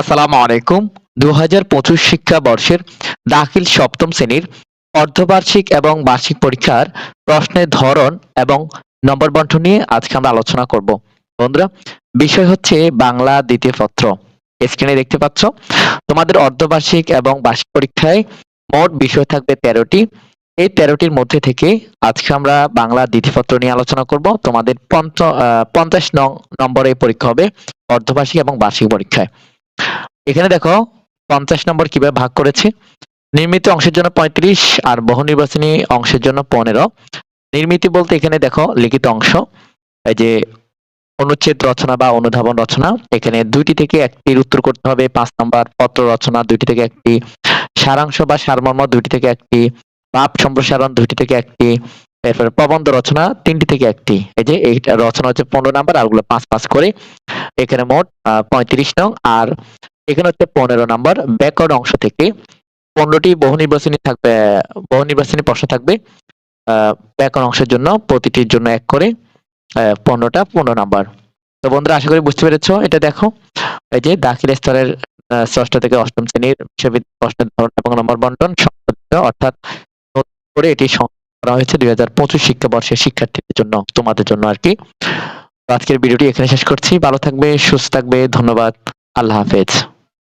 আসসালামু আলাইকুম। দু হাজার পঁচিশ শিক্ষাবর্ষের দাখিল সপ্তম শ্রেণির অর্ধবার্ষিক এবং বার্ষিক পরীক্ষার প্রশ্নের ধরন এবং নম্বর বন্টন নিয়ে আজকে আমরা আলোচনা করব। বন্ধুরা, বিষয় হচ্ছে বাংলা দ্বিতীয় পত্র। স্ক্রিনে দেখতে পাচ্ছ, তোমাদের অর্ধবার্ষিক এবং বার্ষিক পরীক্ষায় মোট বিষয় থাকবে তেরোটি। এই তেরোটির মধ্যে থেকে আজকে আমরা বাংলা দ্বিতীয় পত্র নিয়ে আলোচনা করব। তোমাদের পঞ্চাশ নম্বরে পরীক্ষা হবে অর্ধবার্ষিক এবং বার্ষিক পরীক্ষায়। এখানে দেখো পঞ্চাশ নম্বর কীভাবে ভাগ করেছে? নির্মিত অংশের জন্য পঁয়ত্রিশ আর বহু নির্বাচনী অংশের জন্য পনেরো। নির্মিতি বলতে এখানে দেখো লিখিত অংশ, এই যে অনুচ্ছেদ রচনা বা অনুধাবন রচনা। এখানে দুইটি থেকে একটির উত্তর করতে হবে, পাঁচ নম্বর পত্র রচনা দুইটি থেকে একটি, সারাংশ বা সারমর্ম দুইটি থেকে একটি ভাব সম্প্রসারণ দুইটি থেকে একটি, এরপরে প্রবন্ধ রচনা তিনটি থেকে একটি। এই যে এইটা রচনা হচ্ছে পনেরো নাম্বার, আর ওগুলো পাঁচ পাঁচ করে। এখানে মোট পঁয়ত্রিশ নং, আর এখানে হচ্ছে পনেরো নাম্বার, ব্যাকরণ অংশ থেকে পনেরোটি বহু নির্বাচনী থাকবে, বহু নির্বাচনী প্রশ্ন থাকবে ব্যাকরণ অংশের জন্য, প্রতিটির জন্য এক করে পনেরোটা পনেরো নাম্বার। তো বন্ধুরা, আশা করি বুঝতে পেরেছ, এটা দেখো। এই যে দাখিল স্তরের ষষ্ঠ থেকে অষ্টম শ্রেণির বিশ্ববিদ্যালয় প্রশ্নের ধরন এবং নম্বর বন্টন অর্থাৎ করে এটি করা হয়েছে দুই হাজার পঁচিশ শিক্ষাবর্ষের শিক্ষার্থীদের জন্য, তোমাদের জন্য আর কি। আজকের ভিডিওটি এখানে শেষ করছি। ভালো থাকবে, সুস্থ থাকবে, ধন্যবাদ। আল্লাহ হাফেজ।